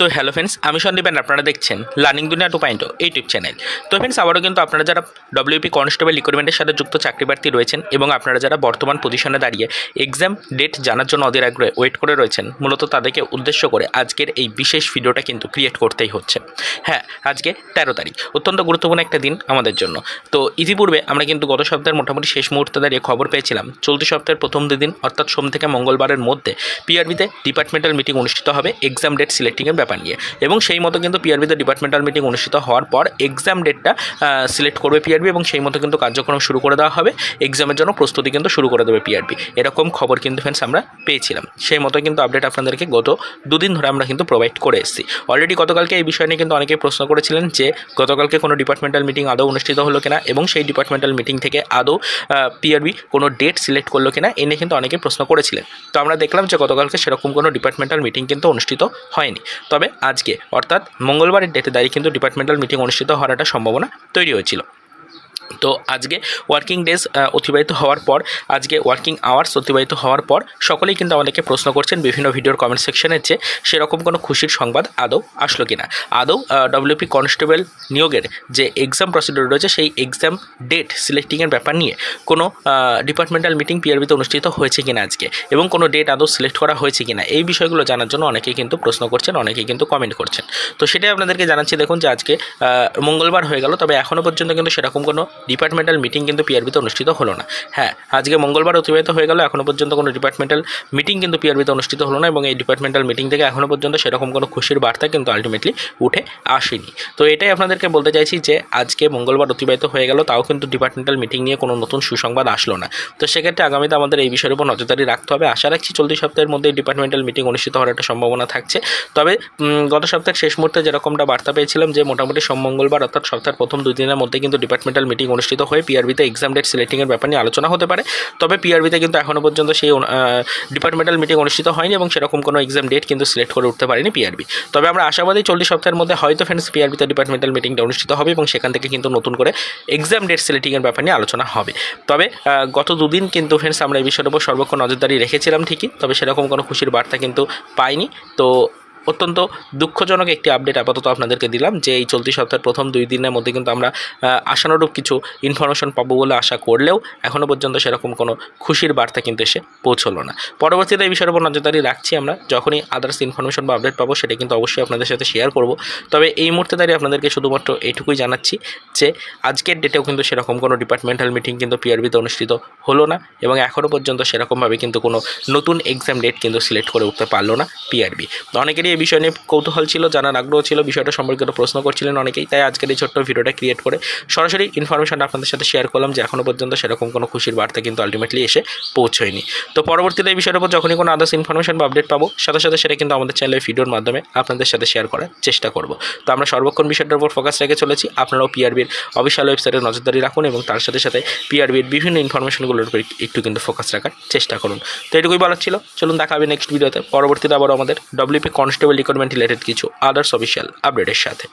তো hello friends আমি সন্দীপ আপনারা দেখছেন learning Duniya two point YouTube channel তো ফ্রেন্ডস আবারও কিন্তু আপনারা যারা ডব্লিউপি কনস্টেবল রিক্রুটমেন্টের সাথে যুক্ত চাকরি প্রার্থী রয়েছেন এবং আপনারা যারা বর্তমান পজিশনে দাঁড়িয়ে এক্সাম ডেট জানার জন্য অধীর আগ্রহে ওয়েট করে রয়েছেন, মূলত তাদেরকে উদ্দেশ্য করে আজকের এই বিশেষ ভিডিওটা কিন্তু ক্রিয়েট করতেই হচ্ছে। হ্যাঁ আজকে তেরো তারিখ, অত্যন্ত গুরুত্বপূর্ণ একটা দিন আমাদের জন্য। তো ইতিপূর্বে আমরা কিন্তু গত সপ্তাহের মোটামুটি শেষ মুহূর্তে দাঁড়িয়ে খবর পেয়েছিলাম, চলতি সপ্তাহের প্রথম দুদিন, অর্থাৎ সোম থেকে মঙ্গলবারের মধ্যে পিআরবিতে ডিপার্টমেন্টাল মিটিং অনুষ্ঠিত হবে এক্সাম ডেট সিলেক্টিংয়ের ব্যাপার। নিয়ে এবং সেই মতো কিন্তু পিআরবিতে ডিপার্টমেন্টাল মিটিং অনুষ্ঠিত হওয়ার পর এক্সাম ডেটটা সিলেক্ট করবে পিআরবি এবং সেই মতো কিন্তু কার্যক্রম শুরু করে দেওয়া হবে। এক্সামের জন্য প্রস্তুতি কিন্তু শুরু করে দেবে পিআরবি এরকম খবর কিন্তু ফ্রেন্ডস আমরা পেয়েছিলাম। সেই মতো কিন্তু আপডেট আপনাদেরকে গত দুদিন ধরে আমরা কিন্তু প্রোভাইড করে এসেছি। অলরেডি গতকালকে এই বিষয় নিয়ে কিন্তু অনেকেই প্রশ্ন করেছিলেন যে, গতকালকে কোনো ডিপার্টমেন্টাল মিটিং আদৌ অনুষ্ঠিত হলো কিনা এবং সেই ডিপার্টমেন্টাল মিটিং থেকে আদৌ পিআরবি কোনো ডেট সিলেক্ট করল কিনা এ নিয়ে কিন্তু অনেকে প্রশ্ন করেছিলেন। তো আমরা দেখলাম যে গতকালকে সেরকম কোনো ডিপার্টমেন্টাল মিটিং কিন্তু অনুষ্ঠিত হয়নি। তবে আজকে। অর্থাৎ মঙ্গলবারের ডেটে দাঁড়িয়ে কিন্তু ডিপার্টমেন্টাল মিটিং অনুষ্ঠিত হওয়ার একটা সম্ভাবনা তৈরি হয়েছিল। তো আজকে ওয়ার্কিং ডেজ অতিবাহিত হওয়ার পর, আজকে ওয়ার্কিং আওয়ার্স অতিবাহিত হওয়ার পর সকলেই কিন্তু আমাদেরকে প্রশ্ন করছেন বিভিন্ন ভিডিওর কমেন্ট সেকশনে যে সেরকম কোনো খুশির সংবাদ আদৌ আসলো কিনা। আদৌ ডব্লিউপি কনস্টেবল নিয়োগের যে এক্সাম প্রসিডিউর রয়েছে, সেই এক্সাম ডেট সিলেক্টিংয়ের ব্যাপার নিয়ে কোনো ডিপার্টমেন্টাল মিটিং পিআরবিতে অনুষ্ঠিত হয়েছে কিনা আজকে? এবং কোনো ডেট আদৌ সিলেক্ট করা হয়েছে কিনা? এই বিষয়গুলো জানার জন্য অনেকেই কিন্তু প্রশ্ন করছেন, অনেকেই কিন্তু কমেন্ট করছেন। তো সেটাই আপনাদেরকে জানাচ্ছি। দেখুন যে আজকে মঙ্গলবার হয়ে গেল, তবে এখনও পর্যন্ত কিন্তু সেরকম কোনো ডিপার্টমেন্টাল মিটিং কিন্তু পিআরবিতে অনুষ্ঠিত হলো না। হ্যাঁ আজকে মঙ্গলবার অতিবাহিত হয়ে গেল এখনও পর্যন্ত কোনো ডিপার্টমেন্টাল মিটিং কিন্তু পিআরবিতে অনুষ্ঠিত হলো না এবং এই ডিপার্টমেন্টাল মিটিং থেকে এখনও পর্যন্ত সেরকম কোনো খুশির বার্তা কিন্তু আলটিমেটলি উঠে আসেনি। তো এটাই আপনাদেরকে বলতে চাইছি যে, আজকে মঙ্গলবার অতিবাহিত হয়ে গেল, তাও কিন্তু ডিপার্টমেন্টাল মিটিং নিয়ে কোনো নতুন সুসংবাদ আসলো না। তো সেক্ষেত্রে আগামীতে আমাদের এই বিষয়ের উপর নজরদারি রাখতে হবে। আশা রাখছি চলতি সপ্তাহের মধ্যে ডিপার্টমেন্টাল মিটিং অনুষ্ঠিত হওয়ার একটা সম্ভাবনা থাকছে। তবে গত সপ্তাহের শেষ মুহূর্তে যেরকমটা বার্তা পেয়েছিলাম যে, মোটামুটি সোম মঙ্গলবার অর্থাৎ সপ্তাহের প্রথম দুই দিনের মধ্যে কিন্তু ডিপার্টমেন্টাল মিটিং অনুষ্ঠিত হয়ে পিআরবিতে এক্সাম ডেট সিলেক্টিংয়ের ব্যাপার নিয়ে আলোচনা হতে পারে। তবে পিআরবিতে কিন্তু এখনও পর্যন্ত সেই ডিপার্টমেন্টাল মিটিং অনুষ্ঠিত হয়নি এবং সেরকম কোনো এক্সাম ডেট কিন্তু সিলেক্ট করে উঠতে পারেনি পিআরবি তবে আমরা আশাবাদী চল্লিশ সপ্তাহের মধ্যে হয়তো ফ্রেন্ডস পিআরবিতে ডিপার্টমেন্টাল মিটিংটা অনুষ্ঠিত হবে এবং সেখান থেকে কিন্তু নতুন করে এক্সাম ডেট সিলেক্টিংয়ের ব্যাপার নিয়ে আলোচনা হবে। তবে গত দুদিন কিন্তু ফ্রেন্ডস আমরা এই বিষয়ের উপর সর্বক্ষণ নজরদারি রেখেছিলাম ঠিকই, তবে সেরকম কোনো খুশির বার্তা কিন্তু পাইনি। তো অত্যন্ত দুঃখজনক একটি আপডেট আপাতত আপনাদেরকে দিলাম যে এই চলতি সপ্তাহের প্রথম দুই দিনের মধ্যে কিন্তু আমরা আশানুরূপ কিছু ইনফরমেশন পাবো বলে আশা করলেও এখনও পর্যন্ত সেরকম কোনো খুশির বার্তা কিন্তু এসে পৌঁছলো না। পরবর্তীতে এই বিষয়ের উপর নজরদারি রাখছি আমরা। যখনই আদার্স ইনফরমেশন বা আপডেট পাবো সেটা কিন্তু অবশ্যই আপনাদের সাথে শেয়ার করব। তবে এই মুহূর্তে দাঁড়িয়ে আপনাদেরকে শুধুমাত্র এইটুকুই জানাচ্ছি যে আজকের ডেটেও কিন্তু সেরকম কোনো ডিপার্টমেন্টাল মিটিং কিন্তু পিআরবিতে অনুষ্ঠিত হলো না এবং এখনও পর্যন্ত সেরকমভাবে কিন্তু কোনো নতুন এক্সাম ডেট কিন্তু সিলেক্ট করে উঠতে পারল না পিআরবি তো এই বিষয় নিয়ে কৌতূহল ছিল, জানার আগ্রহ ছিল, বিষয়টা সম্পর্কিত প্রশ্ন করছিলেন অনেকেই, তাই আজকের এই ছোট্ট ভিডিওটা ক্রিয়েট করে সরাসরি ইনফরমেশনটা আপনাদের সাথে শেয়ার করলাম যে এখনও পর্যন্ত সেরকম কোনো খুশির বার্তা কিন্তু আলটিমেটলি এসে পৌঁছয়নি। তো পরবর্তীতে এই বিষয়ের উপর যখনই কোনো আদার্স ইনফরমেশন বা আপডেট পাবো, সাথে সাথে সেটা কিন্তু আমাদের চ্যানেলের ভিডিওর মাধ্যমে আপনাদের সাথে শেয়ার করার চেষ্টা করব। তো আমরা সর্বক্ষণ বিষয়টার উপর ফোকাস রেখে চলেছি, আপনারাও পিআরবির অফিসিয়াল ওয়েবসাইটে নজরদারি রাখুন এবং তার সাথে সাথে পিআরবির বিভিন্ন ইনফরমেশনগুলোর উপর একটু কিন্তু ফোকাস রাখার চেষ্টা করুন। তো এটুকুই বলার ছিল, চলুন দেখা হবে নেক্সট ভিডিওতে পরবর্তীতে আবার আমাদের ডব্লিউপি কনস্টেবল রিক্রুটমেন্ট রিলেটেড কিছু আদার্স অফিসিয়াল আপডেটের সাথে।